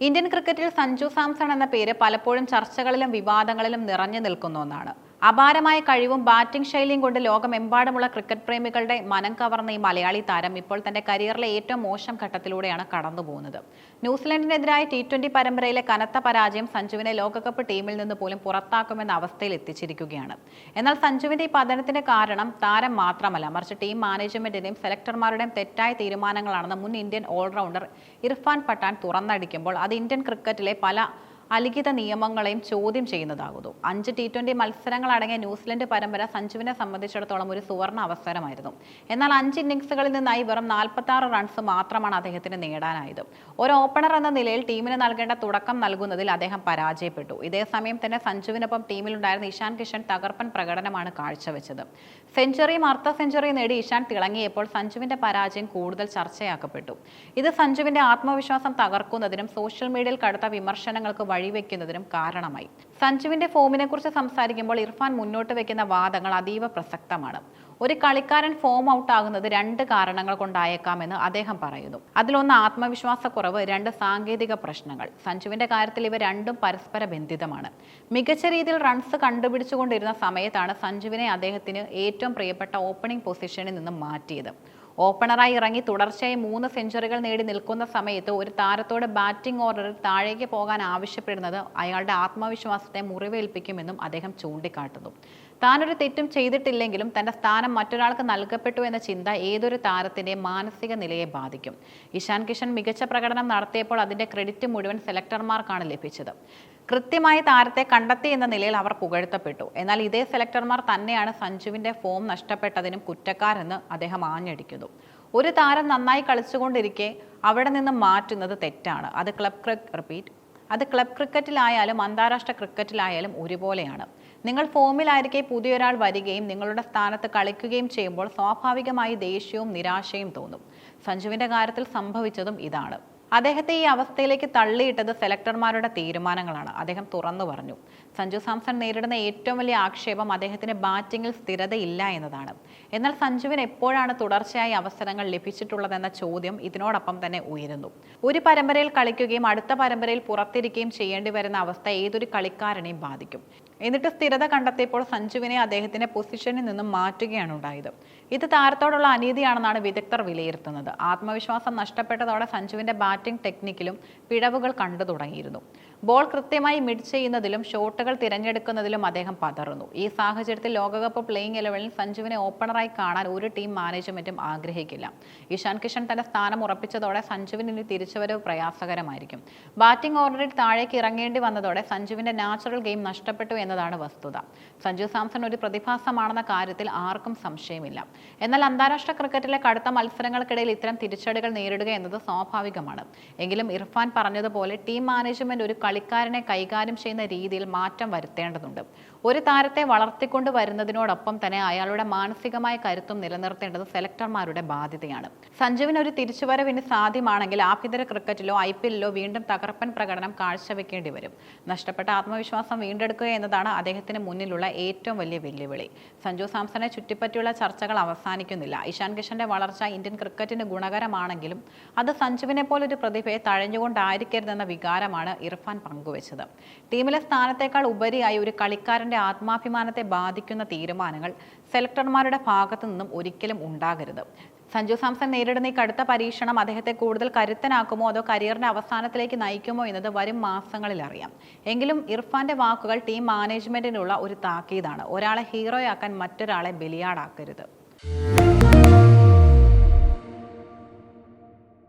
Indian ക്രിക്കറ്റിൽ സഞ്ജു സാംസൺ എന്ന പേര് പലപ്പോഴും ചർച്ചകളിലും വിവാദങ്ങളിലും നിറഞ്ഞു നിൽക്കുന്ന ഒന്നാണ്. അപാരമായ കഴിവും ബാറ്റിംഗ് ശൈലിയും കൊണ്ട് ലോകമെമ്പാടുമുള്ള ക്രിക്കറ്റ് പ്രേമികളുടെ മനം കവർന്ന ഈ മലയാളി താരം ഇപ്പോൾ തന്റെ കരിയറിലെ ഏറ്റവും മോശം ഘട്ടത്തിലൂടെയാണ് കടന്നുപോകുന്നത് ന്യൂസിലൻഡിനെതിരായ ടി ട്വന്റി പരമ്പരയിലെ കനത്ത പരാജയം സഞ്ജുവിനെ ലോകകപ്പ് ടീമിൽ നിന്ന് പോലും പുറത്താക്കുമെന്ന അവസ്ഥയിൽ എത്തിച്ചിരിക്കുകയാണ്. എന്നാൽ സഞ്ജുവിന്റെ ഈ പതനത്തിന് കാരണം താരം മാത്രമല്ല മറിച്ച് ടീം മാനേജ്മെന്റിന്റെയും സെലക്ടർമാരുടെയും തെറ്റായ തീരുമാനങ്ങളാണെന്ന് മുൻ ഇന്ത്യൻ ഓൾറൗണ്ടർ ഇർഫാൻ പട്ടാൻ തുറന്നടിക്കുമ്പോൾ അത് ഇന്ത്യൻ ക്രിക്കറ്റിലെ പല അലിഖിത നിയമങ്ങളെയും ചോദ്യം ചെയ്യുന്നതാകുന്നു. അഞ്ച് ടി ട്വന്റി മത്സരങ്ങൾ അടങ്ങിയ ന്യൂസിലൻഡ് പരമ്പര സഞ്ജുവിനെ സംബന്ധിച്ചിടത്തോളം ഒരു സുവർണ അവസരമായിരുന്നു. എന്നാൽ അഞ്ച് ഇന്നിംഗ്സുകളിൽ നിന്നായി വെറും നാൽപ്പത്തി റൺസ് മാത്രമാണ് അദ്ദേഹത്തിന് നേടാനായത്. ഒരു ഓപ്പണർ എന്ന നിലയിൽ ടീമിന് നൽകേണ്ട തുടക്കം നൽകുന്നതിൽ അദ്ദേഹം പരാജയപ്പെട്ടു. ഇതേസമയം തന്നെ സഞ്ജുവിനൊപ്പം ടീമിലുണ്ടായിരുന്ന ഇഷാൻ കിഷൻ തകർപ്പൻ പ്രകടനമാണ് കാഴ്ചവെച്ചത്. സെഞ്ചുറിയും അർദ്ധ സെഞ്ചുറിയും നേടി ഇഷാൻ തിളങ്ങിയപ്പോൾ സഞ്ജുവിന്റെ പരാജയം കൂടുതൽ ചർച്ചയാക്കപ്പെട്ടു. ഇത് സഞ്ജുവിന്റെ ആത്മവിശ്വാസം തകർക്കുന്നതിനും സോഷ്യൽ മീഡിയയിൽ കടുത്ത വിമർശനങ്ങൾക്ക് വഴിവെക്കുന്നതിനും കാരണമായി. സഞ്ജുവിന്റെ ഫോമിനെ കുറിച്ച് സംസാരിക്കുമ്പോൾ ഇർഫാൻ മുന്നോട്ട് വെക്കുന്ന വാദങ്ങൾ അതീവ പ്രസക്തമാണ്. ഒരു കളിക്കാരൻ ഫോം ഔട്ട് ആകുന്നത് രണ്ട് കാരണങ്ങൾ കൊണ്ടായേക്കാമെന്ന് അദ്ദേഹം പറയുന്നു. അതിലൊന്ന് ആത്മവിശ്വാസക്കുറവ് രണ്ട് സാങ്കേതിക പ്രശ്നങ്ങൾ. സഞ്ജുവിന്റെ കാര്യത്തിൽ ഇവ രണ്ടും പരസ്പര ബന്ധിതമാണ്. മികച്ച രീതിയിൽ റൺസ് കണ്ടുപിടിച്ചുകൊണ്ടിരുന്ന സമയത്താണ് സഞ്ജുവിനെ അദ്ദേഹത്തിന് ഏറ്റവും പ്രിയപ്പെട്ട ഓപ്പണിംഗ് പൊസിഷനിൽ നിന്നും മാറ്റിയത്. ഓപ്പണറായി ഇറങ്ങി തുടർച്ചയായി മൂന്ന് സെഞ്ചുറികൾ നേടി നിൽക്കുന്ന സമയത്ത് ഒരു താരത്തോട് ബാറ്റിംഗ് ഓർഡറിൽ താഴേക്ക് പോകാൻ ആവശ്യപ്പെടുന്നത് അയാളുടെ ആത്മവിശ്വാസത്തെ മുറിവേൽപ്പിക്കുമെന്നും അദ്ദേഹം ചൂണ്ടിക്കാട്ടുന്നു. താനൊരു തെറ്റും ചെയ്തിട്ടില്ലെങ്കിലും തന്റെ സ്ഥാനം മറ്റൊരാൾക്ക് നൽകപ്പെട്ടു എന്ന ചിന്ത ഏതൊരു താരത്തിന്റെ മാനസിക നിലയെ ബാധിക്കും. ഇഷാൻ കിഷൻ മികച്ച പ്രകടനം നടത്തിയപ്പോൾ അതിന്റെ ക്രെഡിറ്റ് മുഴുവൻ സെലക്ടർമാർക്കാണ് ലഭിച്ചത്. കൃത്യമായി താരത്തെ കണ്ടെത്തി എന്ന നിലയിൽ അവർ പുകഴ്ത്തപ്പെട്ടു. എന്നാൽ ഇതേ സെലക്ടർമാർ തന്നെയാണ് സഞ്ജുവിന്റെ ഫോം നഷ്ടപ്പെട്ടതിനും കുറ്റക്കാരെന്ന് അദ്ദേഹം ആഞ്ഞടിക്കുന്നു. ഒരു താരം നന്നായി കളിച്ചുകൊണ്ടിരിക്കെ അവിടെ നിന്ന് മാറ്റുന്നത് തെറ്റാണ്. അത് ക്ലബ് റിപ്പീറ്റ് അത് ക്ലബ് ക്രിക്കറ്റിലായാലും അന്താരാഷ്ട്ര ക്രിക്കറ്റിലായാലും ഒരുപോലെയാണ്. നിങ്ങൾ ഫോമിലായിരിക്കെ പുതിയൊരാൾ വരികയും നിങ്ങളുടെ സ്ഥാനത്ത് കളിക്കുകയും ചെയ്യുമ്പോൾ സ്വാഭാവികമായി ദേഷ്യവും നിരാശയും തോന്നും. സഞ്ജുവിന്റെ കാര്യത്തിൽ സംഭവിച്ചതും ഇതാണ്. അദ്ദേഹത്തെ ഈ അവസ്ഥയിലേക്ക് തള്ളിയിട്ടത് സെലക്ടർമാരുടെ തീരുമാനങ്ങളാണ്. അദ്ദേഹം തുറന്നു പറഞ്ഞു. സഞ്ജു സാംസൺ നേരിടുന്ന ഏറ്റവും വലിയ ആക്ഷേപം അദ്ദേഹത്തിന് ബാറ്റിംഗിൽ സ്ഥിരതയില്ല എന്നതാണ്. എന്നാൽ സഞ്ജുവിന് എപ്പോഴാണ് തുടർച്ചയായി അവസരങ്ങൾ ലഭിച്ചിട്ടുള്ളതെന്ന ചോദ്യം ഇതിനോടൊപ്പം തന്നെ ഉയരുന്നു. ഒരു പരമ്പരയിൽ കളിക്കുകയും അടുത്ത പരമ്പരയിൽ പുറത്തിരിക്കുകയും ചെയ്യേണ്ടി വരുന്ന അവസ്ഥ ഏതൊരു കളിക്കാരനെയും ബാധിക്കും. എന്നിട്ട് സ്ഥിരത കണ്ടെത്തിയപ്പോൾ സഞ്ജുവിനെ അദ്ദേഹത്തിന്റെ പൊസിഷനിൽ നിന്നും മാറ്റുകയാണ് ഉണ്ടായത്. ഇത് താരത്തോടുള്ള അനീതിയാണെന്നാണ് വിദഗ്ധർ വിലയിരുത്തുന്നത്. ആത്മവിശ്വാസം നഷ്ടപ്പെട്ടതോടെ സഞ്ജുവിന്റെ ബാറ്റിംഗ് ടെക്നിക്കിലും പിഴവുകൾ കണ്ടു തുടങ്ങിയിരുന്നു. ബോൾ കൃത്യമായി മിഡ് ചെയ്യുന്നതിലും ഷോട്ടുകൾ തിരഞ്ഞെടുക്കുന്നതിലും അദ്ദേഹം പതറുന്നു. ഈ സാഹചര്യത്തിൽ ലോകകപ്പ് പ്ലേയിങ് ഇലവനിൽ സഞ്ജുവിനെ ഓപ്പണറായി കാണാൻ ഒരു ടീം മാനേജ്മെന്റും ആഗ്രഹിക്കില്ല. ഇഷാൻ കിഷൻ തന്റെ സ്ഥാനം ഉറപ്പിച്ചതോടെ സഞ്ജുവിന് ഇനി തിരിച്ചുവരവ് പ്രയാസകരമായിരിക്കും. ബാറ്റിംഗ് ഓർഡറിൽ താഴേക്ക് ഇറങ്ങേണ്ടി വന്നതോടെ സഞ്ജുവിന്റെ നാച്ചുറൽ ഗെയിം നഷ്ടപ്പെട്ടു എന്നതാണ് വസ്തുത. സഞ്ജു സാംസൺ ഒരു പ്രതിഭാസമാണെന്ന കാര്യത്തിൽ ആർക്കും സംശയമില്ല. എന്നാൽ അന്താരാഷ്ട്ര ക്രിക്കറ്റിലെ കടുത്ത മത്സരങ്ങൾക്കിടയിൽ ഇത്തരം തിരിച്ചടികൾ നേരിടുക എന്നത് സ്വാഭാവികമാണ്. എങ്കിലും ഇർഫാൻ പറഞ്ഞതുപോലെ ടീം മാനേജ്മെന്റ് ഒരു കളിക്കാരനെ കൈകാര്യം ചെയ്യുന്ന രീതിയിൽ മാറ്റം വരുത്തേണ്ടതുണ്ട്. ഒരു താരത്തെ വളർത്തിക്കൊണ്ട് വരുന്നതിനോടൊപ്പം തന്നെ അയാളുടെ മാനസികമായ കരുത്തും നിലനിർത്തേണ്ടത് സെലക്ടർമാരുടെ ബാധ്യതയാണ്. സഞ്ജുവിന് ഒരു തിരിച്ചുവരവിന് സാധ്യമാണെങ്കിൽ ആഭ്യന്തര ക്രിക്കറ്റിലോ ഐ വീണ്ടും തകർപ്പൻ പ്രകടനം കാഴ്ചവെക്കേണ്ടി വരും. നഷ്ടപ്പെട്ട ആത്മവിശ്വാസം വീണ്ടെടുക്കുക എന്നതാണ് അദ്ദേഹത്തിന് മുന്നിലുള്ള ഏറ്റവും വലിയ വെല്ലുവിളി. സഞ്ജു സാംസണെ ചുറ്റിപ്പറ്റിയുള്ള ചർച്ചകൾ അവസാനിക്കുന്നില്ല. ഇഷാൻ കിഷന്റെ വളർച്ച ഇന്ത്യൻ ക്രിക്കറ്റിന് ഗുണകരമാണെങ്കിലും അത് സഞ്ജുവിനെ പോലൊരു പ്രതിഭയെ തഴഞ്ഞുകൊണ്ടായിരിക്കരുതെന്ന വികാരമാണ് ഇർഫാൻ പങ്കുവച്ചത്. ടീമിലെ സ്ഥാനത്തേക്കാൾ ഉപരിയായി ഒരു കളിക്കാരന്റെ ആത്മാഭിമാനത്തെ ബാധിക്കുന്ന തീരുമാനങ്ങൾ സെലക്ടർമാരുടെ ഭാഗത്തു നിന്നും ഒരിക്കലും ഉണ്ടാകരുത്. സഞ്ജു സാംസൺ നേരിടുന്ന ഈ കടുത്ത പരീക്ഷണം അദ്ദേഹത്തെ കൂടുതൽ കരുത്തനാക്കുമോ അതോ കരിയറിന്റെ അവസാനത്തിലേക്ക് നയിക്കുമോ എന്നത് വരും മാസങ്ങളിൽ അറിയാം. എങ്കിലും ഇർഫാന്റെ വാക്കുകൾ ടീം മാനേജ്മെന്റിനുള്ള ഒരു താക്കീതാണ്. ഒരാളെ ഹീറോയാക്കാൻ മറ്റൊരാളെ ബലിയാടാക്കരുത്.